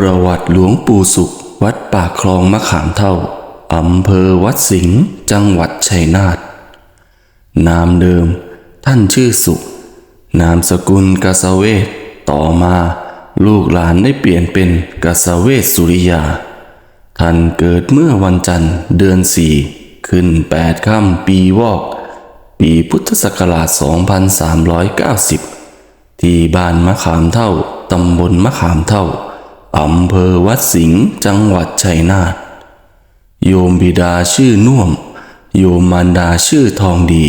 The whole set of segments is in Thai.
ประวัติหลวงปู่สุข วัดป่าคลองมะขามเท่า อำเภอวัดสิงห์จังหวัดชัยนาท นามเดิม ท่านชื่อสุข นามสกุลกษเวทต่อมาลูกหลานได้เปลี่ยนเป็นกษเวทสุริยา ท่านเกิดเมื่อวันจันทร์เดือนสี่ขึ้นแปดค่ำปีวอก ปีพุทธศักราช 2390 ที่บ้านมะขามเท่า ตำบลมะขามเท่า อำเภอวัดสิงห์จังหวัดชัยนาท โยมบิดาชื่อน่วม โยมมารดาชื่อทองดี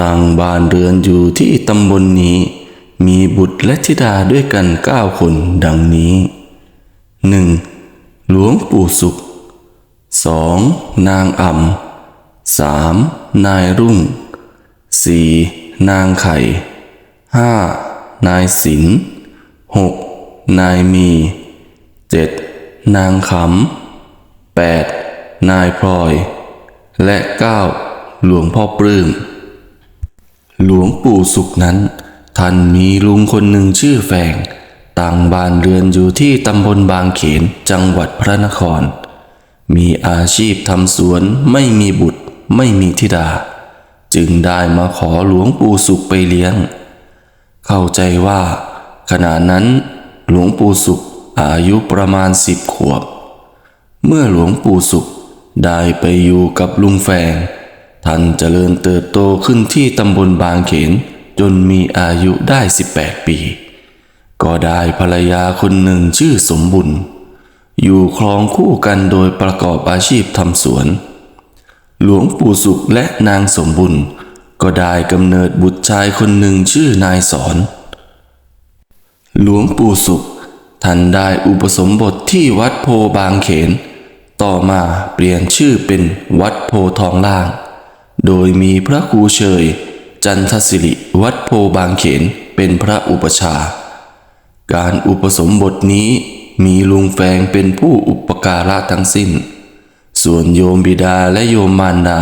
ต่างบ้านเรือนอยู่ที่ตำบลนนี้ มีบุตรและธิดาด้วยกันเก้าคนดังนี้หนึ่งหลวงปู่สุขสองนางอ่ำสามนายรุ่งสี่นางไข่ห้านายสินหกนายมี เจ็ดนางขำแปดนายพลอย และเก้าหลวงพ่อปลื้ม หลวงปู่สุขนั้น ท่านมีลุงคนหนึ่งชื่อแฝงต่างบ้านเรือนอยู่ที่ตำบลบางเขนจังหวัดพระนคร มีอาชีพทำสวนไม่มีบุตรไม่มีธิดา จึงได้มาขอหลวงปู่สุขไปเลี้ยง เข้าใจว่า ขณะนั้นหลวงปู่สุข อายุประมาณสิบขวบ เมื่อหลวงปู่สุขได้ไปอยู่กับลุงแฝงท่านเจริญเติบโตขึ้นที่ตำบลบางเขนจนมีอายุได้ 18 ปี ก็ได้ภรรยาคนหนึ่งชื่อสมบุญ อยู่ครองคู่กันโดยประกอบอาชีพทำสวน หลวงปู่สุขและนางสมบุญ ก็ได้กำเนิดบุตรชายคนหนึ่งชื่อนายสอน หลวงปู่สุข ท่านได้อุปสมบทที่วัดโพบางเขน ต่อมาเปลี่ยนชื่อเป็นวัดโพทองล่าง โดยมีพระครูเชยจันทศิริวัดโพบางเขนเป็นพระอุปชา การอุปสมบทนี้มีลุงแฟงเป็นผู้อุปการะทั้งสิ้น ส่วนโยมบิดาและโยมมารดา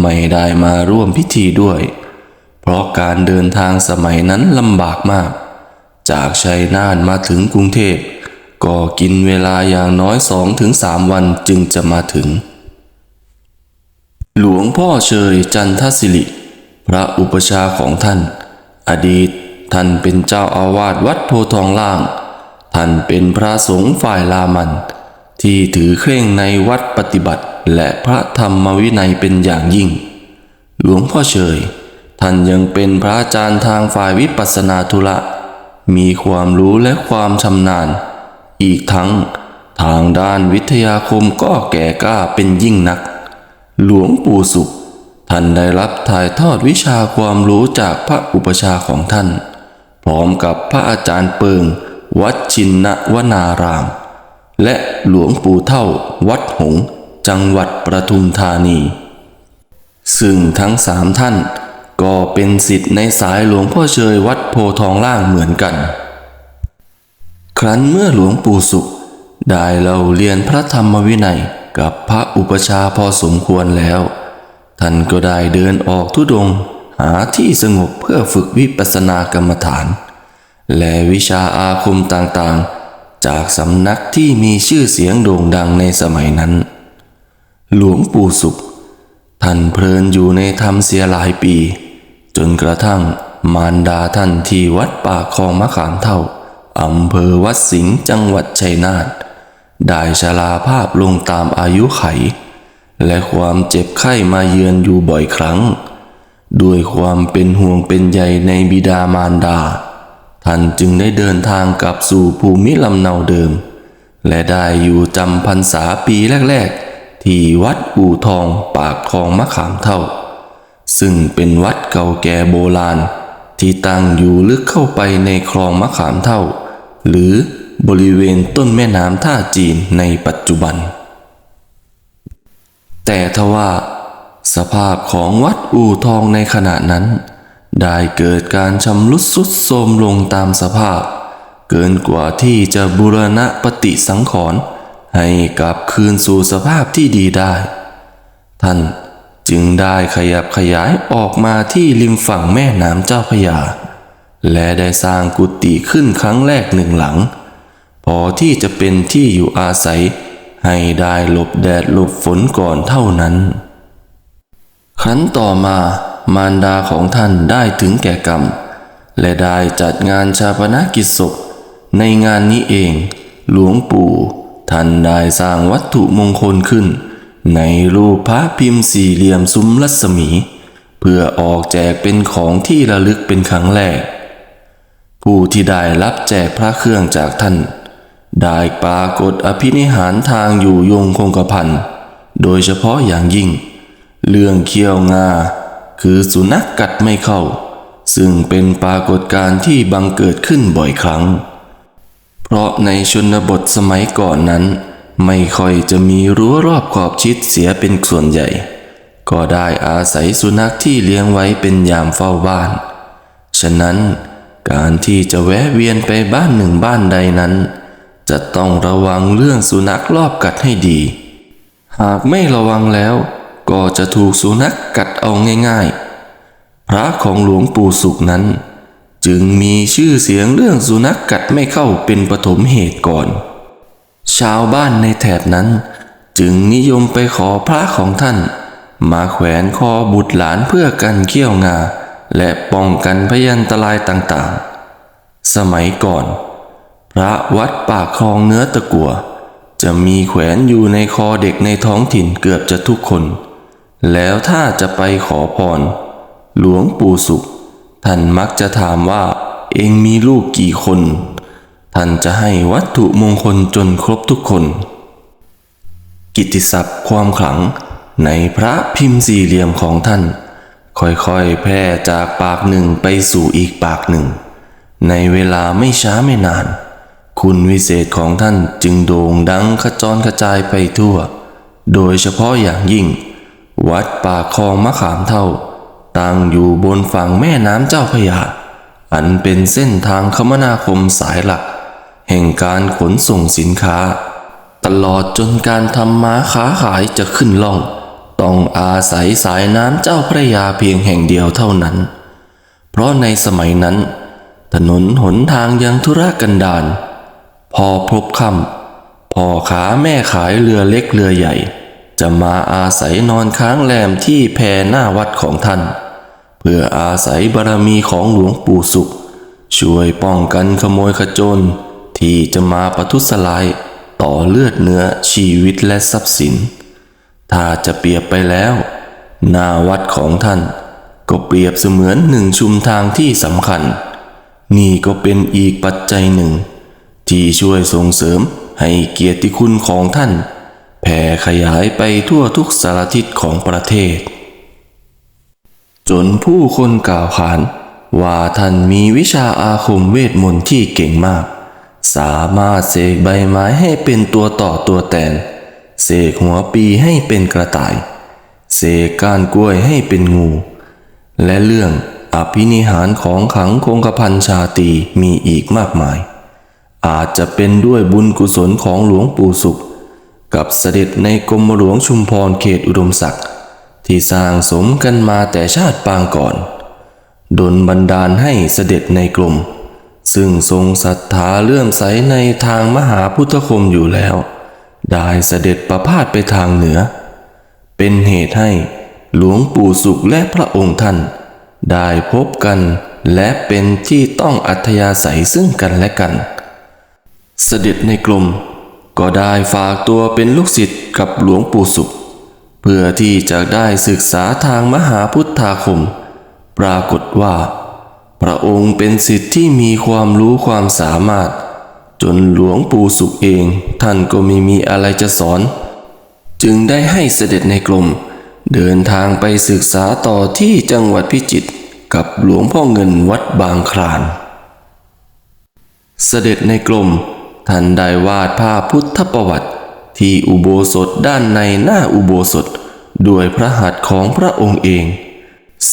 ไม่ได้มาร่วมพิธีด้วย เพราะการเดินทางสมัยนั้นลำบากมาก จากชัยนาทมาถึงกรุงเทพ ก็กินเวลาอย่างน้อยสองถึงสามวันจึงจะมาถึง หลวงพ่อเชยจันทศิริ พระอุปชาของท่าน อดีตท่านเป็นเจ้าอาวาสวัดโพทองล่าง ท่านเป็นพระสงฆ์ฝ่ายลามัน ที่ถือเคร่งในวัดปฏิบัติและพระธรรมวินัยเป็นอย่างยิ่ง หลวงพ่อเชย ท่านยังเป็นพระอาจารย์ทางฝ่ายวิปัสสนาธุระ มีความรู้และความชำนาญ อีกทั้งทางด้านวิทยาคมก็แก่กล้าเป็นยิ่งนัก หลวงปู่สุข ท่านได้รับถ่ายทอดวิชาความรู้จากพระอุปชาของท่าน พร้อมกับพระอาจารย์เปิง วัดชินนวนาราม และหลวงปู่เท่า วัดหง จังหวัดประทุมธานี ซึ่งทั้งสามท่าน ก็เป็นสิทธิ์ในสายหลวงพ่อเชยวัดโพทองล่างเหมือนกัน ครั้นเมื่อหลวงปู่สุข ได้เล่าเรียนพระธรรมวินัยกับพระอุปชาพอสมควรแล้ว ท่านก็ได้เดินออกทุดงหาที่สงบเพื่อฝึกวิปัสสนากรรมฐาน และวิชาอาคมต่างๆ จากสำนักที่มีชื่อเสียงโด่งดังในสมัยนั้น หลวงปู่สุข ท่านเพลินอยู่ในธรรมเสียหลายปี จนกระทั่งมารดาท่านที่วัดป่าคลองมะขามเท่าอำเภอวัดสิงห์จังหวัดชัยนาทได้ชราภาพลงตามอายุไข และความเจ็บไข้มาเยือนอยู่บ่อยครั้ง ด้วยความเป็นห่วงเป็นใยในบิดามารดา ท่านจึงได้เดินทางกลับสู่ภูมิลำเนาเดิม และได้อยู่จำพรรษาปีแรก ๆ ที่วัดอู่ทองปากคลองมะขามเท่า ซึ่งเป็นวัดเก่าแก่โบราณ ที่ตั้งอยู่ลึกเข้าไปในคลองมะขามเท่า หรือบริเวณต้นแม่น้ำท่าจีนในปัจจุบัน แต่ทว่า สภาพของวัดอู่ทองในขณะนั้น ได้เกิดการชำรุดทรุดโทรมลงตามสภาพ เกินกว่าที่จะบูรณะปฏิสังขรณ์ให้กลับคืนสู่สภาพที่ดีได้ ท่าน จึงได้ขยับขยายออกมาที่ริมฝั่งแม่น้ำเจ้าพยา และได้สร้างกุฏิขึ้นครั้งแรกหนึ่งหลัง พอที่จะเป็นที่อยู่อาศัย ให้ได้หลบแดดหลบฝนก่อนเท่านั้นครั้นต่อมามารดาของท่านได้ถึงแก่กรรม และได้จัดงานชาปนกิจศพ ในงานนี้เอง หลวงปู่ ท่านได้สร้างวัตถุมงคลขึ้น ในรูปพระพิมพ์สี่เหลี่ยมซุ้มรัศมี เพื่อออกแจกเป็นของที่ระลึกเป็นครั้งแรก ผู้ที่ได้รับแจกพระเครื่องจากท่าน ได้ปรากฏอภินิหารทางอยู่ยงคงกระพันโดยเฉพาะอย่างยิ่ง เรื่องเขี้ยวงา คือสุนัขกกัดไม่เข้า ซึ่งเป็นปรากฏการณ์ที่บังเกิดขึ้นบ่อยครั้ง เพราะในชนบทสมัยก่อนนั้น ไม่ค่อยจะมีรั้วรอบขอบชิดเสียเป็นส่วนใหญ่ ก็ได้อาศัยสุนัขที่เลี้ยงไว้เป็นยามเฝ้าบ้าน ฉะนั้นการที่จะแวะเวียนไปบ้านหนึ่งบ้านใดนั้น จะต้องระวังเรื่องสุนัขรอบกัดให้ดี หากไม่ระวังแล้ว ก็จะถูกสุนัขกัดเอาง่ายๆ พระของหลวงปู่สุขนั้น จึงมีชื่อเสียงเรื่องสุนัขกัดไม่เข้าเป็นปฐมเหตุก่อน ชาวบ้านในแถบนั้น จึงนิยมไปขอพระของท่าน มาแขวนคอบุตรหลานเพื่อกันเขี้ยวงา และป้องกันพยันตรายต่างๆ สมัยก่อน พระวัดปากคลองเนื้อตะกัว จะมีแขวนอยู่ในคอเด็กในท้องถิ่นเกือบจะทุกคน แล้วถ้าจะไปขอพร หลวงปู่สุข ท่านมักจะถามว่าเองมีลูกกี่คน ท่านจะให้วัตถุมงคลจนครบทุกคน กิตติศัพท์ความขลังในพระพิมพ์สี่เหลี่ยมของท่าน ค่อยๆ แพร่จากปากหนึ่งไปสู่อีกปากหนึ่ง ในเวลาไม่ช้าไม่นาน คุณวิเศษของท่านจึงโด่งดังขจรกระจายไปทั่ว โดยเฉพาะอย่างยิ่ง วัดป่าคลองมะขามเท่า ตั้งอยู่บนฝั่งแม่น้ำเจ้าพยาอันเป็นเส้นทางคมนาคมสายหลัก แห่งการขนส่งสินค้า ตลอดจนการทำมาค้าขายจะขึ้นล่อง ต้องอาศัยสายน้ำเจ้าพระยาเพียงแห่งเดียวเท่านั้น เพราะในสมัยนั้น ถนนหนทางยังธุรกันดารพอพบค่ำพ่อขาแม่ขายเรือเล็กเรือใหญ่ จะมาอาศัยนอนค้างแรมที่แพหน้าวัดของท่าน เพื่ออาศัยบารมีของหลวงปู่สุข ช่วยป้องกันขโมยขจร ที่จะมาประทุษร้ายต่อเลือดเนื้อชีวิตและทรัพย์สิน ถ้าจะเปรียบไปแล้ว หน้าวัดของท่าน ก็เปรียบเสมือนหนึ่งชุมทางที่สำคัญ นี่ก็เป็นอีกปัจจัยหนึ่ง ที่ช่วยส่งเสริมให้เกียรติคุณของท่าน แผ่ขยายไปทั่วทุกสารทิศของประเทศ จนผู้คนกล่าวขานว่าท่านมีวิชาอาคมเวทมนต์ที่เก่งมาก สามารถเสกใบไม้ให้เป็นตัวต่อตัวแตน เสกหัวปีให้เป็นกระต่าย เสกก้านกล้วยให้เป็นงู และเรื่องอภินิหารของขังคงกระพันชาตีมีอีกมากมาย อาจจะเป็นด้วยบุญกุศลของหลวงปู่สุข กับเสด็จในกรมหลวงชุมพรเขตอุดมศักดิ์ที่สร้างสมกันมาแต่ชาติปางก่อนดลบันดาลให้เสด็จในกรม ซึ่งทรงศรัทธาเลื่อมใสในทางมหาพุทธคมอยู่แล้ว ได้เสด็จประพาสไปทางเหนือ เป็นเหตุให้หลวงปู่สุขและพระองค์ท่าน ได้พบกันและเป็นที่ต้องอัธยาศัยซึ่งกันและกัน เสด็จในกรมก็ได้ฝากตัวเป็นลูกศิษย์กับหลวงปู่สุข เพื่อที่จะได้ศึกษาทางมหาพุทธาคม ปรากฏว่า พระองค์เป็นศิษย์ที่มีความรู้ความสามารถ จนหลวงปู่สุขเองท่านก็ไม่มีอะไรจะสอน จึงได้ให้เสด็จในกรมเดินทางไปศึกษาต่อที่จังหวัดพิจิตรกับหลวงพ่อเงินวัดบางคลาน เสด็จในกรมท่านได้วาดภาพพุทธประวัติที่อุโบสถด้านในหน้าอุโบสถ ด้วยพระหัตถ์ของพระองค์เอง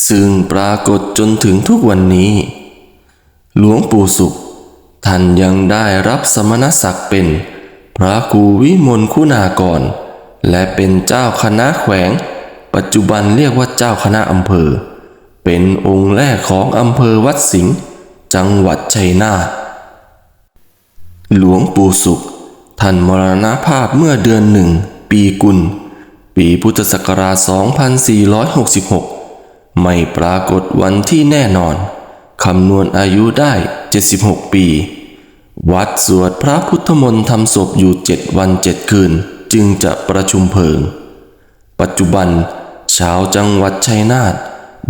ซึ่งปรากฏจนถึงทุกวันนี้ หลวงปู่สุข ท่านยังได้รับสมณศักดิ์เป็น พระครูวิมลคุณากร และเป็นเจ้าคณะแขวง ปัจจุบันเรียกว่าเจ้าคณะอำเภอ เป็นองค์แรกของอำเภอวัดสิงห์จังหวัดชัยนาทหลวงปู่สุข ท่านมรณภาพเมื่อเดือนหนึ่ง ปีกุล ปีพุทธศักราช 2466 ไม่ปรากฏวันที่แน่นอน คำนวณอายุได้ 76 ปี วัดสวดพระพุทธมนต์ทำศพอยู่เจ็ดวันเจ็ดคืน จึงจะประชุมเพลิง ปัจจุบัน ชาวจังหวัดชัยนาท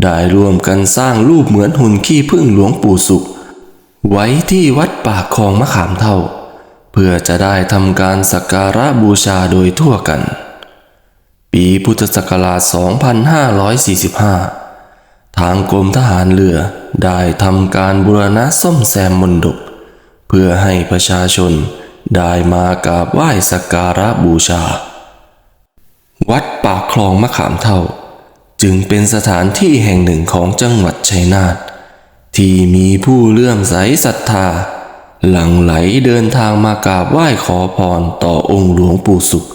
ได้ร่วมกันสร้างรูปเหมือนหุ่นขี้ผึ้งหลวงปู่สุข ไว้ที่วัดปากคลองมะขามเท่า เพื่อจะได้ทำการสักการะบูชาโดยทั่วกัน ปีพุทธศักราช 2545 ทางกรมทหารเรือได้ทำการบูรณะซ่อมแซมมนดบเพื่อให้ประชาชนได้มากราบไหว้สักการะบูชา วัดปากคลองมะขามเท่า จึงเป็นสถานที่แห่งหนึ่งของจังหวัดชัยนาทที่มีผู้เลื่อมใสศรัทธา หลั่งไหลเดินทางมากราบไหว้ขอพรต่อองค์หลวงปู่สุข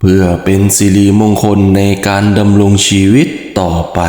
เพื่อเป็นสิริมงคลในการดำรงชีวิตต่อไป